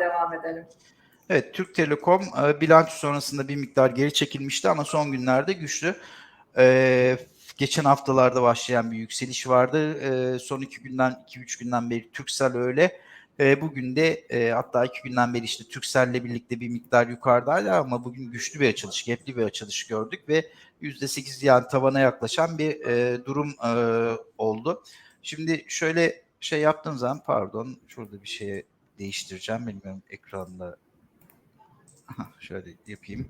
Devam edelim. Evet, Türk Telekom e, bilanço sonrasında bir miktar geri çekilmişti ama son günlerde güçlü. E, geçen haftalarda başlayan bir yükseliş vardı. E, son iki günden, iki üç günden beri Türksel öyle. E, bugün de e, hatta iki günden beri işte Türkcell'le birlikte bir miktar yukarıdaydı ama bugün güçlü bir açılış, gapli bir açılış gördük ve %8 yani tavana yaklaşan bir e, durum e, oldu. Şimdi şöyle şey yaptığım zaman pardon şurada bir şey değiştireceğim. Bilmiyorum ekranda şöyle yapayım.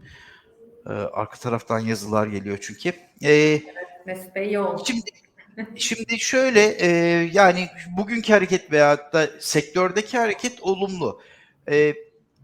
Ee, arka taraftan yazılar geliyor çünkü. Ee, Mesut Bey yoğun. şimdi şimdi şöyle e, yani bugünkü hareket veya da sektördeki hareket olumlu. E,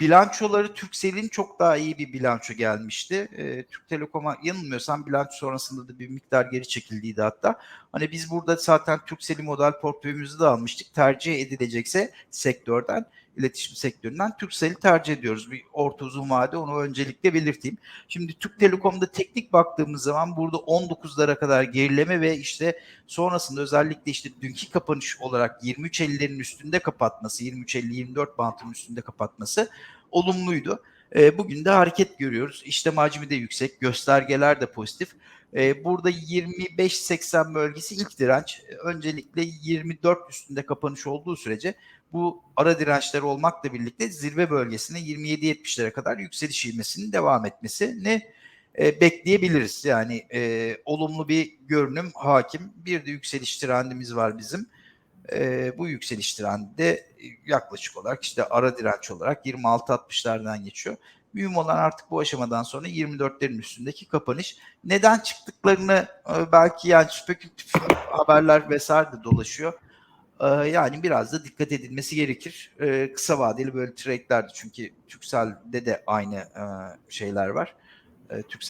bilançoları Turkcell'in çok daha iyi bir bilanço gelmişti. E, Türk Telekom'a yanılmıyorsam bilanço sonrasında da bir miktar geri çekildiydi hatta. Hani biz burada zaten Turkcell'i model portföyümüzü de almıştık. Tercih edilecekse sektörden iletişim sektöründen Turkcell'i tercih ediyoruz. Bir orta uzun vade onu öncelikle belirteyim. Şimdi Türk Telekom'da teknik baktığımız zaman burada 19'lara kadar gerileme ve işte sonrasında özellikle işte dünkü kapanış olarak 23.50'lerin üstünde kapatması, 23.50-24 bantının üstünde kapatması olumluydu. E, bugün de hareket görüyoruz. İşlem hacmi de yüksek, göstergeler de pozitif. E, burada 25.80 bölgesi ilk direnç. Öncelikle 24 üstünde kapanış olduğu sürece bu ara dirençler olmakla birlikte zirve bölgesine 27-70'lere kadar yükseliş ivmesinin devam etmesini e, bekleyebiliriz. Yani e, olumlu bir görünüm hakim. Bir de yükseliş trendimiz var bizim. E, bu yükseliş trendi de yaklaşık olarak işte ara direnç olarak 26-60'lardan geçiyor. Mühim olan artık bu aşamadan sonra 24'lerin üstündeki kapanış. Neden çıktıklarını e, belki yani spekülatif haberler vesaire de dolaşıyor. E, yani biraz da dikkat edilmesi gerekir. E, kısa vadeli böyle trade'lerde çünkü Türkcell'de de aynı şeyler var. E, Türk